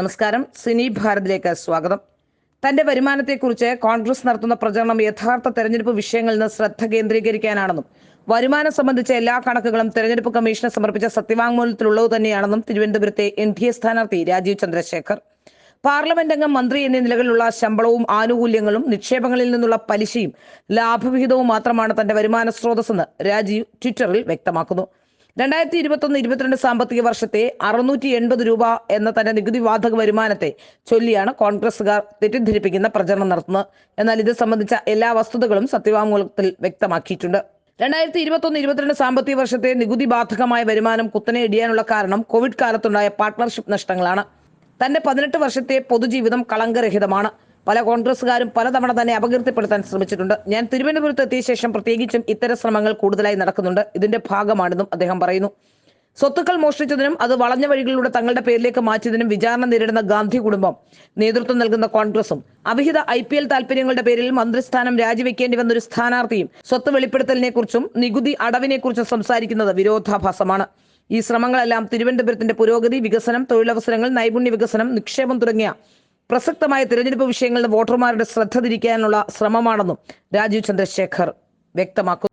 നമസ്കാരം. സിനി ഭാരതിലേക്ക് സ്വാഗതം. തന്റെ വരുമാനത്തെക്കുറിച്ച് കോൺഗ്രസ് നടത്തുന്ന പ്രചരണം യഥാർത്ഥ തെരഞ്ഞെടുപ്പ് വിഷയങ്ങളിൽ നിന്ന് ശ്രദ്ധ കേന്ദ്രീകരിക്കാനാണെന്നും വരുമാനം സംബന്ധിച്ച എല്ലാ കണക്കുകളും തെരഞ്ഞെടുപ്പ് കമ്മീഷന് സമർപ്പിച്ച സത്യവാങ്മൂലത്തിലുള്ളത് തന്നെയാണെന്നും തിരുവനന്തപുരത്തെ എൻ ഡി എ സ്ഥാനാർത്ഥി രാജീവ് ചന്ദ്രശേഖർ. പാർലമെന്റ് അംഗം മന്ത്രി എന്നീ നിലകളിലുള്ള ശമ്പളവും ആനുകൂല്യങ്ങളും നിക്ഷേപങ്ങളിൽ നിന്നുള്ള പലിശയും ലാഭവിഹിതവും മാത്രമാണ് തന്റെ വരുമാന സ്രോതസ്സെന്ന് രാജീവ് ട്വിറ്ററിൽ വ്യക്തമാക്കുന്നു. രണ്ടായിരത്തി ഇരുപത്തൊന്ന് ഇരുപത്തിരണ്ട് സാമ്പത്തിക വർഷത്തെ അറുന്നൂറ്റി എൺപത് രൂപ എന്ന തന്റെ നികുതി വാതക വരുമാനത്തെ ചൊല്ലിയാണ് കോൺഗ്രസുകാർ തെറ്റിദ്ധരിപ്പിക്കുന്ന പ്രചരണം നടത്തുന്നത്. എന്നാൽ ഇത് സംബന്ധിച്ച എല്ലാ വസ്തുതകളും സത്യവാങ്മൂലത്തിൽ വ്യക്തമാക്കിയിട്ടുണ്ട്. രണ്ടായിരത്തി ഇരുപത്തൊന്ന് ഇരുപത്തിരണ്ട് സാമ്പത്തിക വർഷത്തെ നികുതി ബാധകമായ വരുമാനം കുത്തനെ ഇടിയാനുള്ള കാരണം കോവിഡ് കാലത്തുണ്ടായ പാർട്ട്ണർഷിപ്പ് നഷ്ടങ്ങളാണ്. തന്റെ പതിനെട്ട് വർഷത്തെ പൊതുജീവിതം കളങ്കരഹിതമാണ്. പല കോൺഗ്രസുകാരും പലതവണ തന്നെ അപകീർത്തിപ്പെടുത്താൻ ശ്രമിച്ചിട്ടുണ്ട്. ഞാൻ തിരുവനന്തപുരത്ത് എത്തിയ ശേഷം പ്രത്യേകിച്ചും ഇത്തരം ശ്രമങ്ങൾ കൂടുതലായി നടക്കുന്നുണ്ട്. ഇതിന്റെ ഭാഗമാണെന്നും അദ്ദേഹം പറയുന്നു. സ്വത്തുക്കൾ മോഷ്ടിച്ചതിനും അത് വളഞ്ഞ വഴികളിലൂടെ തങ്ങളുടെ പേരിലേക്ക് മാറ്റിയതിനും വിചാരണ നേരിടുന്ന ഗാന്ധി കുടുംബം നേതൃത്വം നൽകുന്ന കോൺഗ്രസും അവിഹിത ഐ പി എൽ താല്പര്യങ്ങളുടെ പേരിൽ മന്ത്രിസ്ഥാനം രാജിവെക്കേണ്ടി വന്ന ഒരു സ്ഥാനാർത്ഥിയും സ്വത്ത് വെളിപ്പെടുത്തലിനെ കുറിച്ചും നികുതി അടവിനെ കുറിച്ചും സംസാരിക്കുന്നത് വിരോധാഭാസമാണ്. ഈ ശ്രമങ്ങളെല്ലാം തിരുവനന്തപുരത്തിന്റെ പുരോഗതി വികസനം തൊഴിലവസരങ്ങൾ നൈപുണ്യ വികസനം നിക്ഷേപം തുടങ്ങിയ പ്രസക്തമായ തിരഞ്ഞെടുപ്പ് വിഷയങ്ങളിൽ വോട്ടർമാരുടെ ശ്രദ്ധ തിരിക്കാനുള്ള ശ്രമമാണെന്നും രാജീവ് ചന്ദ്രശേഖർ വ്യക്തമാക്കുന്നു.